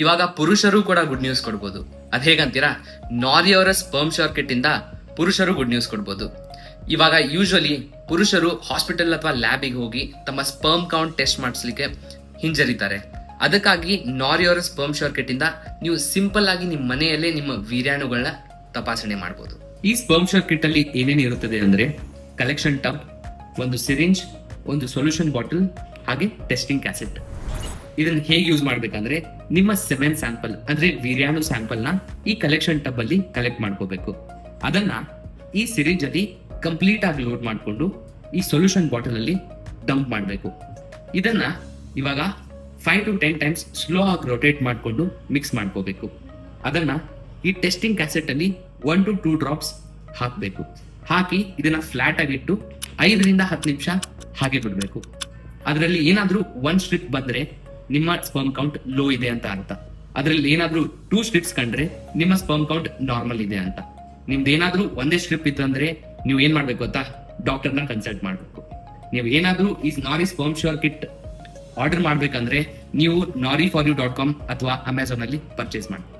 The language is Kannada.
ಇವಾಗ ಪುರುಷರು ಕೂಡ ಗುಡ್ ನ್ಯೂಸ್ ಕೊಡ್ಬೋದು. ಅದ್ ಹೇಗಂತೀರಾ? ನಾರಿಯೋರಸ್ ಸ್ಪರ್ಮ್ ಶಾರ್ಕೆಟ್ ಕಿಟ್ ಇಂದ ಪುರುಷರು ಗುಡ್ ನ್ಯೂಸ್ ಕೊಡ್ಬೋದು. ಇವಾಗ ಯೂಶ್ವಲಿ ಪುರುಷರು ಹಾಸ್ಪಿಟಲ್ ಅಥವಾ ಲ್ಯಾಬಿಗೆ ಹೋಗಿ ತಮ್ಮ ಸ್ಪರ್ಮ್ ಕೌಂಟ್ ಟೆಸ್ಟ್ ಮಾಡಿಸ್ಲಿಕ್ಕೆ ಹಿಂಜರಿತಾರೆ. ಅದಕ್ಕಾಗಿ ನಾರಿಯೋರಸ್ ಸ್ಪರ್ಮ್ ಶೋರ್ ಕಿಟ್ ಇಂದ ನೀವು ಸಿಂಪಲ್ ಆಗಿ ನಿಮ್ಮ ಮನೆಯಲ್ಲೇ ನಿಮ್ಮ ವೀರ್ಯಾಣುಗಳನ್ನ ತಪಾಸಣೆ ಮಾಡಬಹುದು ಈ ಸ್ಪರ್ಮ್ ಶೋರ್ ಕಿಟ್ ಅಲ್ಲಿ ಏನೇನು ಇರುತ್ತದೆ ಅಂದ್ರೆ ಕಲೆಕ್ಷನ್ ಟಬ್ ಒಂದು ಸಿರಿಂಜ್ ಒಂದು ಸೊಲ್ಯೂಷನ್ ಬಾಟಲ್ ಹಾಗೆ ಟೆಸ್ಟಿಂಗ್ ಕ್ಯಾಸೆಟ್ ಇದನ್ನ ಹೇಗೆ ಯೂಸ್ ಮಾಡ್ಬೇಕಂದ್ರೆ ನಿಮ್ಮ ಸೆವೆನ್ ಸ್ಯಾಂಪಲ್ ಅಂದ್ರೆ ವೀರ್ಯಾಣು ಸ್ಯಾಂಪಲ್ನ ಈ ಕಲೆಕ್ಷನ್ ಟಬ್ ಅಲ್ಲಿ ಕಲೆಕ್ಟ್ ಮಾಡ್ಕೋಬೇಕು. ಅದನ್ನ ಈ ಸಿರಿಂಜ್ ಅಲ್ಲಿ ಕಂಪ್ಲೀಟ್ ಆಗಿ ಲೋಡ್ ಮಾಡಿಕೊಂಡು ಈ ಸೊಲ್ಯೂಷನ್ ಬಾಟಲ್ ಅಲ್ಲಿ ಡಂಪ್ ಮಾಡಬೇಕು. ಇದನ್ನ ಇವಾಗ five to ten times slow ಆಗಿ ರೊಟೇಟ್ ಮಾಡಿಕೊಂಡು ಮಿಕ್ಸ್ ಮಾಡ್ಕೋಬೇಕು. ಅದನ್ನ ಈ ಟೆಸ್ಟಿಂಗ್ ಕ್ಯಾಸೆಟ್ ಅಲ್ಲಿ ಒನ್ ಟು ಟೂ ಡ್ರಾಪ್ಸ್ ಹಾಕಬೇಕು. ಹಾಕಿ ಇದನ್ನ ಫ್ಲಾಟ್ ಆಗಿಟ್ಟು ಐದರಿಂದ ಹತ್ತು ನಿಮಿಷ ಹಾಗೆ ಬಿಡಬೇಕು. ಅದರಲ್ಲಿ ಏನಾದರೂ ಒನ್ ಸ್ಟ್ರಿಪ್ ಬಂದ್ರೆ ನಿಮ್ಮ ಸ್ಪರ್ಮ್ ಕೌಂಟ್ ಲೋ ಇದೆ ಅಂತ ಅರ್ಥ. ಅದರಲ್ಲಿ ಏನಾದ್ರೂ ಟೂ ಸ್ಟ್ರಿಪ್ಸ್ ಕಂಡ್ರೆ ನಿಮ್ಮ ಸ್ಪರ್ಮ್ ಕೌಂಟ್ ನಾರ್ಮಲ್ ಇದೆ ಅಂತ. ನಿಮ್ದು ಏನಾದ್ರೂ ಒಂದೇ ಸ್ಟ್ರಿಪ್ ಇತ್ತು ಅಂದ್ರೆ ನೀವು ಏನ್ ಮಾಡ್ಬೇಕು ಗೊತ್ತಾ? ಡಾಕ್ಟರ್ನ ಕನ್ಸಲ್ಟ್ ಮಾಡ್ಬೇಕು. ನೀವು ಏನಾದ್ರೂ ಈ ನಾರಿ ಸ್ಪರ್ಮ್ ಶೋರ್ ಕಿಟ್ ಆರ್ಡರ್ ಮಾಡ್ಬೇಕಂದ್ರೆ ನೀವು Nari for you dot com ಅಥವಾ ಅಮೆಝಾನ್ ಅಲ್ಲಿ ಪರ್ಚೇಸ್ ಮಾಡಿ